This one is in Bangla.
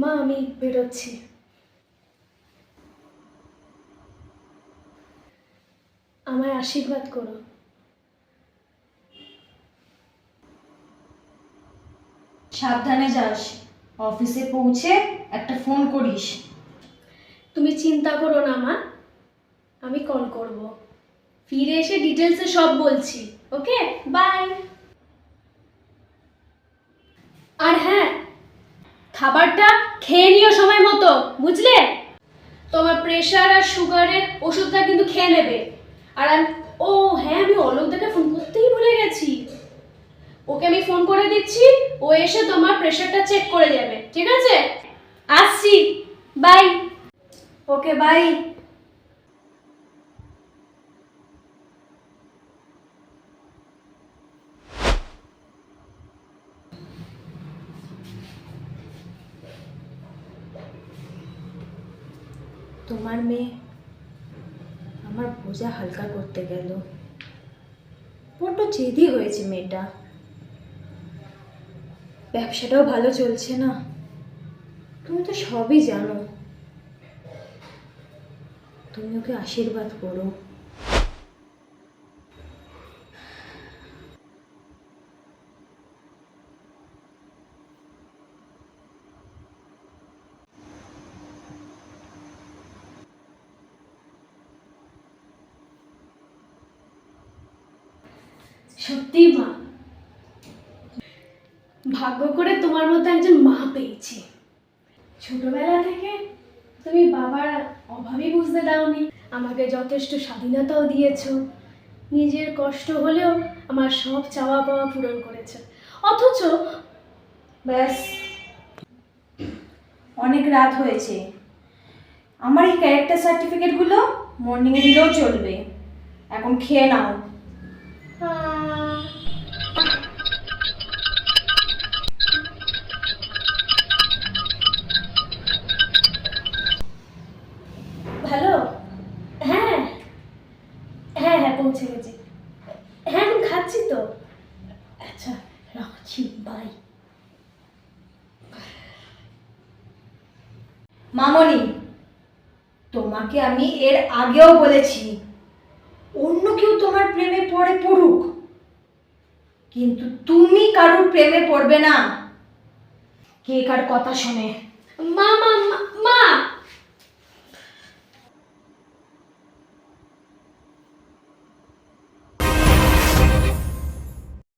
মা আমি বেরোচ্ছি। আমায় আশীর্বাদ করো। সাবধানে যাস। অফিসে পৌঁছে একটা ফোন করিস। তুমি চিন্তা করো না মা। আমি কল করব। ফিরে এসে ডিটেলসে সব বলছি ওকে? বাই। আর হ্যাঁ খাবারটা খেয়ে নিও সময় মতো, বুঝলে? তোমার প্রেশার আর সুগারের ওষুধটা কিন্তু খেয়ে নেবে। আর ও হ্যাঁ আমি অলোকদাকে ফোন করতেই ভুলে গেছি। ওকে আমি ফোন করে দিচ্ছি, ও এসে তোমার প্রেশারটা চেক করে যাবে ঠিক আছে? আসছি বাই ওকে বাই তোমার মেয়ে আমার বোঝা হালকা করতে গেল। বড্ড জেদি হয়েছে মেয়েটা। ব্যবসাটাও ভালো চলছে না। তুমি তো সবই জানো। তুমি ওকে আশীর্বাদ করো। সত্যি মা। ভাগ্য করে তোমার মতো একজন মা পেয়েছি। ছোটবেলা থেকে তুমি বাবার অভাবই বুঝতে দাওনি। আমাকে যথেষ্ট স্বাধীনতাও দিয়েছ। নিজের কষ্ট হলেও আমার সব চাওয়া পাওয়া পূরণ করেছে। অথচ ব্যাস। অনেক রাত হয়েছে। আমার এই ক্যারেক্টার সার্টিফিকেটগুলো মর্নিংয়ে দিলেও চলবে। এখন খেয়ে নাও। পৌঁছে গেছি হ্যাঁ আমি খাচ্ছি তো। আচ্ছা রাখছি বাই মামনি, তোমাকে আমি এর আগেও বলেছি, অন্য কেউ তোমার প্রেমে পড়ে পড়ুক, কিন্তু তুমি কারোর প্রেমে পড়বে না। কে কার কথা শোনে? মা মা, মা- মা!